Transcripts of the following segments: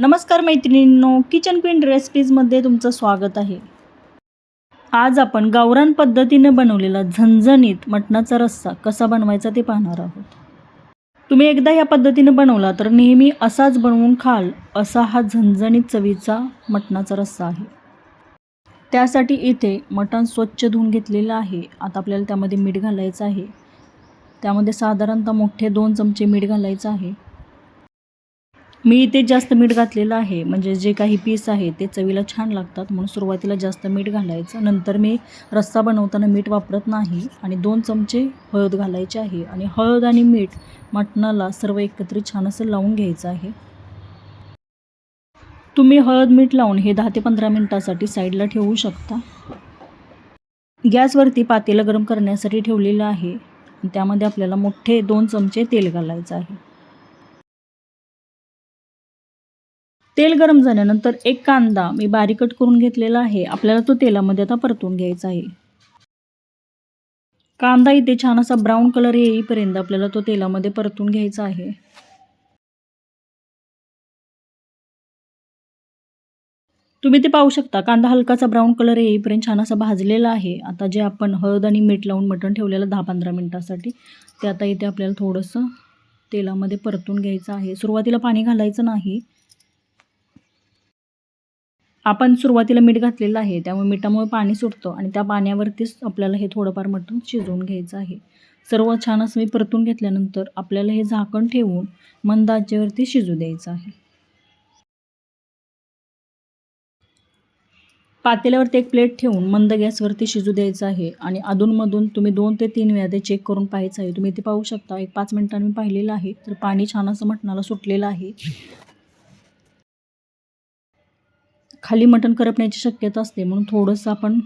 नमस्कार मैत्रिणींनो kitchen queen रेसिपीजमध्ये तुमचं स्वागत आहे. आज आपण गावरान पद्धतीनं बनवलेला झणझणीत मटणाचा रस्सा कसा बनवायचा ते पाहणार आहोत. तुम्ही एकदा ह्या पद्धतीनं बनवला तर नेहमी असाच बनवून खाल असा हा झणझणीत चवीचा मटणाचा रस्सा आहे. त्यासाठी इथे मटण स्वच्छ धुवून घेतलेलं आहे. आता आपल्याला त्यामध्ये मीठ घालायचं आहे. त्यामध्ये साधारणतः मोठे दोन चमचे मीठ घालायचं आहे. मी इथे जास्त मीठ घातलेलं आहे. म्हणजे जे काही पीस आहे ते चवीला छान लागतात. म्हणून सुरुवातीला जास्त मीठ घालायचं. नंतर मी रस्सा बनवताना मीठ वापरत नाही. आणि दोन चमचे हळद घालायचे आहे. आणि हळद आणि मीठ मटणाला सर्व एकत्रित छान असं लावून घ्यायचं आहे. तुम्ही हळद मीठ लावून हे दहा ते पंधरा मिनटासाठी साईडला ठेवू शकता. गॅसवरती पातेलं गरम करण्यासाठी ठेवलेलं आहे. त्यामध्ये आपल्याला मोठे दोन चमचे तेल घालायचं आहे. तेल गरम झाल्यानंतर एक कांदा मी बारीक कट करून घेतलेला आहे. आपल्याला तो तेलामध्ये आता परतून घ्यायचा आहे. कांदा इथे छान असा ब्राऊन कलर येईपर्यंत आपल्याला तो तेलामध्ये परतून घ्यायचा आहे. तुम्ही ते पाहू शकता कांदा हलकाचा ब्राऊन कलर येईपर्यंत छान असा भाजलेला आहे. आता जे आपण हळद आणि मीठ लावून मटण ठेवलेलं दहा पंधरा मिनटासाठी ते आता इथे आपल्याला थोडंसं तेलामध्ये परतून घ्यायचं आहे. सुरुवातीला पाणी घालायचं नाही. आपण सुरुवातीला मीठ घातलेलं आहे त्यामुळे मिठामुळे पाणी सुटतं आणि त्या पाण्यावरतीच आपल्याला हे थोडंफार मटण शिजवून घ्यायचं आहे. सर्व छान असं मी परतून घेतल्यानंतर आपल्याला हे झाकण ठेवून मंद आचेवरती शिजू द्यायचं आहे. पातेल्यावरती एक प्लेट ठेवून मंद गॅसवरती शिजू द्यायचं आहे आणि अधूनमधून तुम्ही दोन ते तीन वेळा ते चेक करून पाहायचं आहे. तुम्ही इथे पाहू शकता एक पाच मिनिटांनी मी पाहिलेलं आहे तर पाणी छान असं मटणाला सुटलेलं आहे. खाली मटण करपण्याची शक्यता असते म्हणून थोडंसं आपण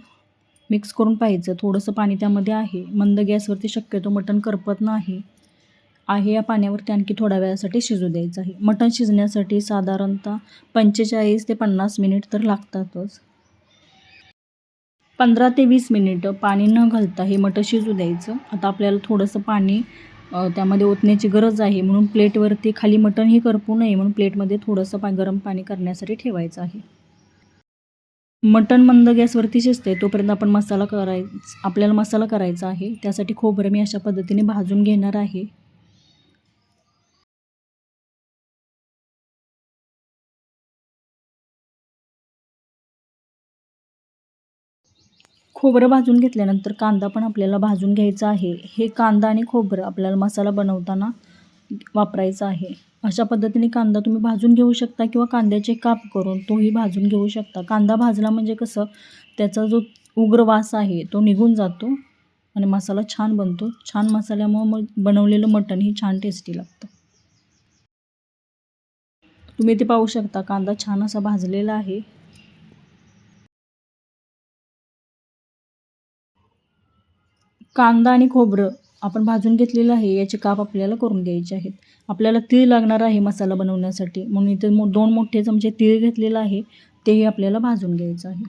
मिक्स करून पाहायचं. थोडंसं पाणी त्यामध्ये आहे. मंद गॅसवरती शक्यतो मटण करपत नाही. आहे या पाण्यावरती आणखी थोड्या वेळासाठी शिजू द्यायचं आहे. मटण शिजण्यासाठी साधारणतः पंचेचाळीस ते पन्नास मिनिट तर लागतातच. पंधरा ते वीस मिनिटं पाणी न घालता हे मटण शिजू द्यायचं. आता आपल्याला थोडंसं पाणी त्यामध्ये ओतण्याची गरज आहे म्हणून प्लेटवरती खाली मटण हे करपू नये म्हणून प्लेटमध्ये थोडंसं पा गरम पाणी करण्यासाठी ठेवायचं आहे. मटण मंद गॅसवरती शिजते तोपर्यंत आपण मसाला कराय आपल्याला मसाला करायचा आहे. त्यासाठी खोबरं मी अशा पद्धतीने भाजून घेणार आहे. खोबरं भाजून घेतल्यानंतर कांदा पण आपल्याला भाजून घ्यायचा आहे. हे कांदा आणि खोबरं आपल्याला मसाला बनवताना वापरायचं आहे. अशा पद्धतीने कांदा तुम्ही भाजून घेऊ शकता किंवा कांद्याचे काप करून तोही भाजून घेऊ शकता. कांदा भाजला म्हणजे कसं? त्याचा जो उग्र वास आहे तो निघून जातो आणि मसाला छान बनतो. छान मसाल्यामुळं मग बनवलेलं मटण ही छान टेस्टी लागतं. तुम्ही ते पाहू शकता कांदा छान असा भाजलेला आहे. कांदा आणि खोबरं आपण भाजून घेतलेलं आहे याचे काप आपल्याला करून घ्यायचे आहेत. आपल्याला तीळ लागणार आहे मसाला बनवण्यासाठी. म्हणून इथे मो दोन मोठे चमचे तीळ घेतलेलं आहे तेही आपल्याला भाजून घ्यायचं आहे.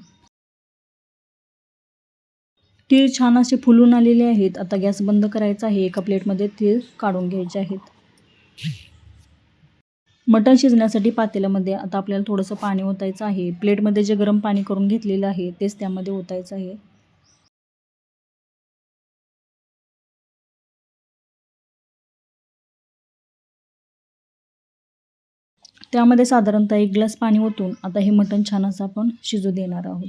तीळ छान असे फुलून आलेले आहेत. आता गॅस बंद करायचा आहे. एका प्लेटमध्ये तीळ काढून घ्यायचे आहेत. मटण शिजण्यासाठी पातेल्यामध्ये आता आपल्याला थोडंसं पाणी ओतायचं आहे. प्लेटमध्ये जे गरम पाणी करून घेतलेलं आहे तेच त्यामध्ये ओतायचं आहे. त्यामध्ये साधारणतः एक ग्लास पाणी ओतून आता हे मटण छान असं आपण शिजू देणार आहोत.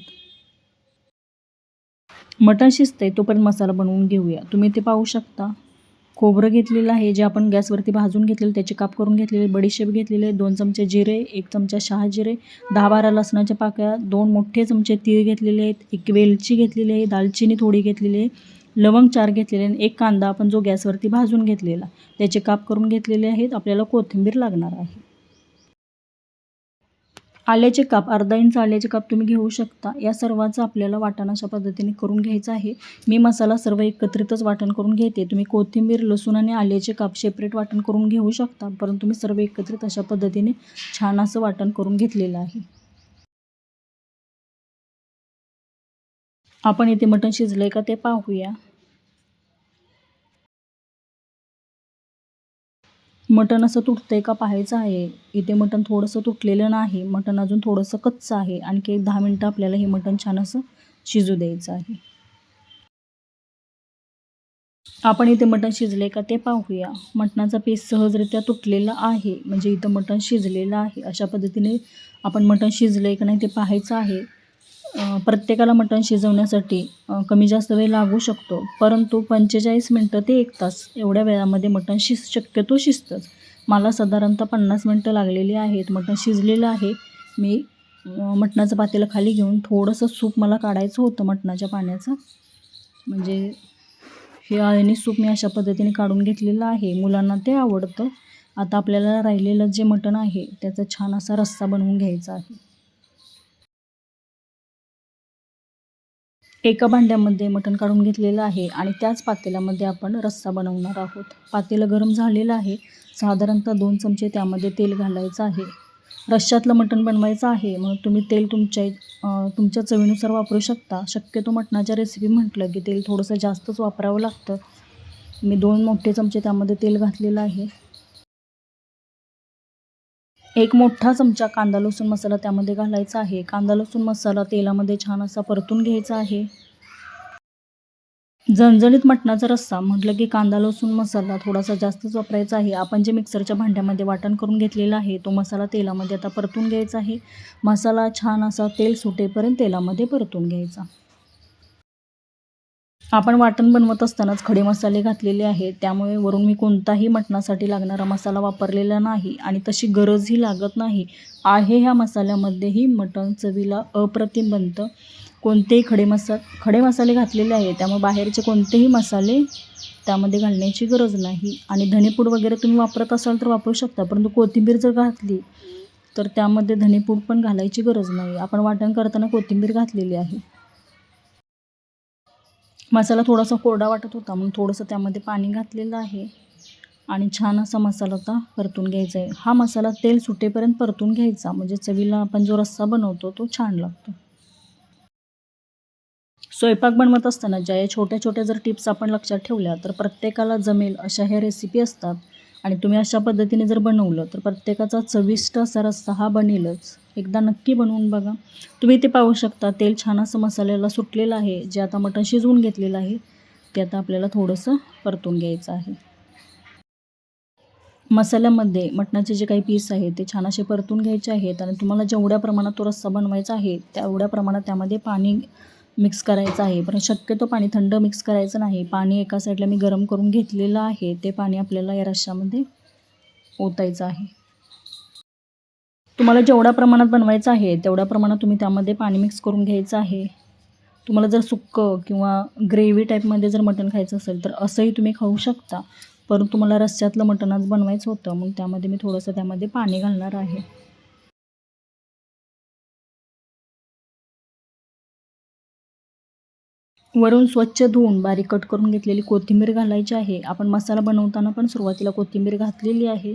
मटण शिजतंय तोपर्यंत मसाला बनवून घेऊया. तुम्ही ते पाहू शकता. खोबरं घेतलेलं आहे जे आपण गॅसवरती भाजून घेतलेलं त्याचे काप करून घेतलेले बडीशेप घेतलेले दोन चमचे जिरे एक चमचा शहा जिरे दहा बारा लसणाच्या पाकळ्या दोन मोठे चमचे तीळ घेतलेले आहेत एक वेलची घेतलेली आहे दालचिनी थोडी घेतलेली आहे लवंग चार घेतलेले आणि एक कांदा आपण जो गॅसवरती भाजून घेतलेला त्याचे काप करून घेतलेले आहेत आपल्याला कोथिंबीर लागणार आहे. आल्याचे काप अर्धा इंच आल्याचे काप तुम्ही घेऊ शकता. या सर्वांचं आपल्याला वाटण अशा पद्धतीने करून घ्यायचं आहे. मी मसाला सर्व एकत्रितच वाटण करून घेते. तुम्ही कोथिंबीर लसूण आणि आल्याचे काप सेपरेट वाटण करून घेऊ शकता परंतु मी सर्व एकत्रित अशा पद्धतीने छान असं वाटण करून घेतलेलं आहे. आपण इथे मटण शिजलंय का ते पाहूया. मटण असं तुटतं आहे का पाहायचं आहे. इथे मटण थोडंसं तुटलेलं नाही. मटण अजून थोडंसं कच्चं आहे. आणखी एक दहा मिनटं आपल्याला हे मटण छान असं शिजू द्यायचं आहे. आपण इथे मटण शिजले का ते पाहूया. मटणाचा पीस सहजरित्या तुटलेला आहे. म्हणजे इथं मटण शिजलेलं आहे. अशा पद्धतीने आपण मटण शिजलं आहे का नाही ते पाहायचं आहे. प्रत्येकाला मटण शिजवण्यासाठी कमी जास्त वेळ लागू शकतो. परंतु पंचेचाळीस मिनटं ते एक तास एवढ्या वेळामध्ये मटण शिज शक्यतो शिजतंच. मला साधारणतः पन्नास मिनटं लागलेली आहेत. मटण शिजलेलं आहे. मी मटणाचं पातेलं खाली घेऊन थोडंसं सूप मला काढायचं होतं मटणाच्या पाण्याचं. म्हणजे हे अळणी सूप मी अशा पद्धतीने काढून घेतलेलं आहे. मुलांना ते आवडतं. आता आपल्याला राहिलेलं जे मटण आहे त्याचा छान असा रस्सा बनवून घ्यायचा आहे. एका भांड्यामध्ये मटण काढून घेतलेलं आहे आणि त्याच पातेल्यामध्ये आपण रस्सा बनवणार आहोत. पातेलं गरम झालेलं आहे. साधारणतः दोन चमचे त्यामध्ये तेल घालायचं आहे. रश्श्यातलं मटण बनवायचं आहे. मग तुम्ही तेल तुमच्या तुमच्या चवीनुसार वापरू शकता. शक्यतो मटणाच्या रेसिपी म्हटलं की तेल थोडंसं जास्तच वापरावं लागतं. मी दोन मोठे चमचे त्यामध्ये तेल घातलेलं आहे. एक मोठा चमचा कांदा लसूण मसाला त्यामध्ये घालायचा आहे. कांदा लसूण मसाला तेलामध्ये छान असा परतून घ्यायचा आहे. झणझणीत मटणाचा रस्सा. म्हटलं की कांदा लसूण मसाला थोडासा जास्तच वापरायचा आहे. आपण जे मिक्सरच्या भांड्यामध्ये वाटण करून घेतलेला आहे तो मसाला तेलामध्ये आता परतून घ्यायचा आहे. मसाला छान असा तेल सुटेपर्यंत तेलामध्ये परतून घ्यायचा. आपण वाटण बनवत असतानाच खडे मसाले घातलेले आहेत. त्यामुळे वरून मी कोणताही मटणासाठी लागणारा मसाला वापरलेला नाही आणि तशी गरजही लागत नाही. आहे ह्या मसाल्यामध्येही मटण चवीला अप्रतिम बनतं कोणतेही खडे मसा खडे मसाले घातलेले आहे त्यामुळे बाहेरचे कोणतेही मसाले त्यामध्ये घालण्याची गरज नाही. आणि धनेपूड वगैरे तुम्ही वापरत असाल तर वापरू शकता परंतु कोथिंबीर जर घातली तर त्यामध्ये धनेपूड पण घालायची गरज नाही. आपण वाटण करताना कोथिंबीर घातलेली आहे. मसाला थोडासा कोरडा वाटत होता म्हणून थोडंसं त्यामध्ये पाणी घातलेलं आहे. आणि छान असा मसाला आता परतून घ्यायचा आहे. हा मसाला तेल सुटेपर्यंत परतून घ्यायचा म्हणजे चवीला आपण जो रस्सा बनवतो तो छान लागतो. स्वयंपाक बनवत असताना ज्या या छोट्या छोट्या जर टिप्स आपण लक्षात ठेवल्या तर प्रत्येकाला जमेल अशा ह्या रेसिपी असतात. आणि तुम्ही अशा पद्धतीने जर बनवलं तर प्रत्येकाचा चविष्ट असा रस्सा हा बनेलच. एकदा नक्की बनवून बघा. तुम्ही ते पाहू शकता तेल छान असं मसाल्याला सुटलेलं आहे जे आता मटण शिजवून घेतलेलं आहे ते आता आपल्याला थोडंसं परतून घ्यायचं आहे. मसाल्यामध्ये मटणाचे जे काही पीस आहेत ते छान असे परतून घ्यायचे आहेत आणि तुम्हाला जेवढ्या प्रमाणात तो रस्सा बनवायचा आहे तेवढ्या प्रमाणात त्यामध्ये पाणी मिक्स करायचं आहे. पण शक्यतो पाणी थंड मिक्स करायचं नाही. पाणी एका साईडला मी गरम करून घेतलेलं आहे. ते पाणी आपल्याला या रश्श्यामध्ये ओतायचं आहे. तुम्हाला जेवढ्या प्रमाणात बनवायचं आहे तेवढ्या प्रमाणात तुम्ही त्यामध्ये पाणी मिक्स करून घ्यायचं आहे. तुम्हाला जर सुक्कं किंवा ग्रेव्ही टाईपमध्ये जर मटण खायचं असेल तर असंही तुम्ही खाऊ शकता. परंतु तुम्हाला रस्स्यातलं मटण आज बनवायचं होतं मग त्यामध्ये मी थोडंसं त्यामध्ये पाणी घालणार आहे. वरून स्वच्छ धुवून बारीक कट करून घेतलेली कोथिंबीर घालायची आहे. आपण मसाला बनवताना पण सुरुवातीला कोथिंबीर घातलेली आहे.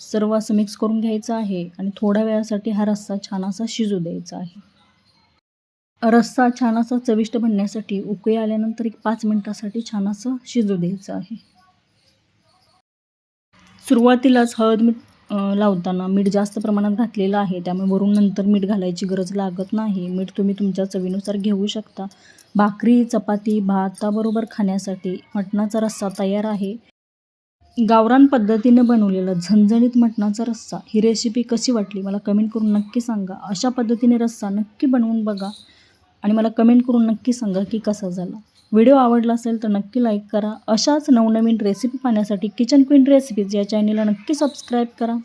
सर्व असं मिक्स करून घ्यायचं आहे आणि थोड्या वेळासाठी हा रस्सा छान असा शिजू द्यायचा आहे. रस्सा छान असा चविष्ट बनण्यासाठी उकळी आल्यानंतर एक पाच मिनटासाठी छान असं शिजू द्यायचं आहे. सुरुवातीलाच हळद मीठ लावताना मीठ जास्त प्रमाणात घातलेलं आहे. त्यामुळे वरून नंतर मीठ घालायची गरज लागत नाही. मीठ तुम्ही तुमच्या चवीनुसार घेऊ शकता. भाकरी चपाती भाताबरोबर खाण्यासाठी मटणाचा रस्सा तयार आहे. गावरान पद्धतीने बनवलेला झणझणीत मटणाचा रस्सा ही रेसिपी कशी वाटली मला कमेंट करून नक्की सांगा. अशा पद्धतीने रस्सा नक्की बनवून बघा आणि मला कमेंट करून नक्की सांगा की कसा झाला. व्हिडिओ आवडला असेल तर नक्की लाईक करा. अशाच नवनवीन रेसिपी पाहण्यासाठी किचन क्वीन रेसिपीज या चॅनेलला नक्की सबस्क्राईब करा.